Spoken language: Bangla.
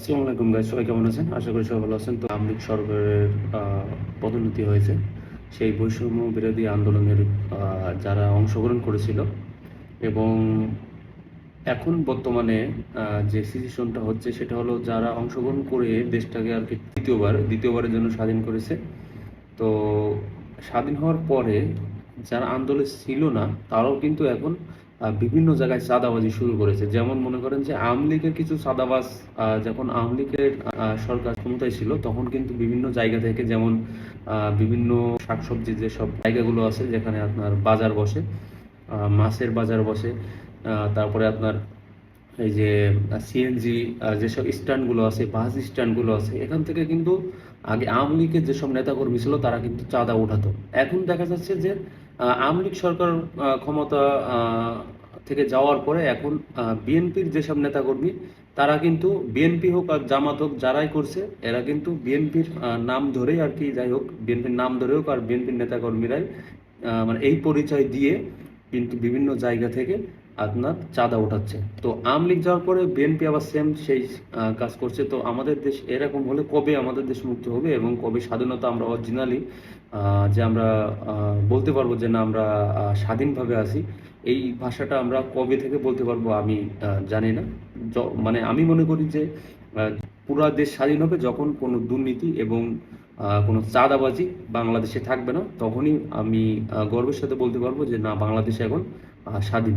আসসালামু আলাইকুম সবাই কেমন আছেন? আশা করি সবাই ভালো আছেন। তো আমলিক সরকারের পদোন্নতি হয়েছে। সেই বৈষম্য বিরোধী আন্দোলনের যারা অংশগ্রহণ করেছিল এবং এখন বর্তমানে যে সিচুয়েশনটা হচ্ছে সেটা হলো যারা অংশগ্রহণ করে দেশটাকে আর কি দ্বিতীয়বার, দ্বিতীয়বারের জন্য স্বাধীন করেছে। তো স্বাধীন হওয়ার পরে যারা আন্দোলন ছিল না, তারাও কিন্তু এখন বিভিন্ন জায়গায় চাঁদাবাজি শুরু করেছে। যেমন মনে করেন যে আওয়ামী লীগের কিছু চাঁদাবাজ যখন আওয়ামী লীগের সরকার ক্ষমতায় ছিল, তখন কিন্তু বিভিন্ন জায়গা থেকে যেমন বিভিন্ন শাকসবজির যেসব জায়গাগুলো আছে, যেখানে আপনার বাজার বসে মাছের বাজার বসে তারপরে আপনার এই যে সিএনজি যেসব স্ট্যান্ডগুলো আছে, বাস স্ট্যান্ডগুলো আছে, এখান থেকে কিন্তু আগে আওয়ামী লীগের যেসব নেতাকর্মী ছিল, তারা কিন্তু চাঁদা উঠাতো এখন দেখা যাচ্ছে যে আওয়ামী লীগ সরকার ক্ষমতা থেকে যাওয়ার পরে এখন বিএনপির যেসব নেতাকর্মী, তারা কিন্তু বিএনপি হোক আর জামাত হোক যারাই করছে, এরা কিন্তু বিএনপির নাম ধরেই আর কি যাই হোক, বিএনপির নাম ধরে হোক আর বিএনপির নেতাকর্মীরাই মানে এই পরিচয় দিয়ে কিন্তু বিভিন্ন জায়গা থেকে আপনার চাঁদা উঠাচ্ছে। তো আওয়ামী লীগ যাওয়ার পরে বিএনপি আবার সেম সেই কাজ করছে। তো আমাদের দেশ এরকম হলে কবে আমাদের দেশ মুক্ত হবে এবং কবে স্বাধীনতা আমরা অরিজিনালি যে আমরা বলতে পারব যে না আমরা স্বাধীনভাবে আছি, এই ভাষাটা আমরা কবে থেকে বলতে পারব আমি জানি না। মানে আমি মনে করি যে পুরা দেশ স্বাধীন হবে যখন কোনো দুর্নীতি এবং কোনো চাঁদাবাজি বাংলাদেশে থাকবে না, তখনই আমি গর্বের সাথে বলতে পারব যে না, বাংলাদেশ এখন স্বাধীন।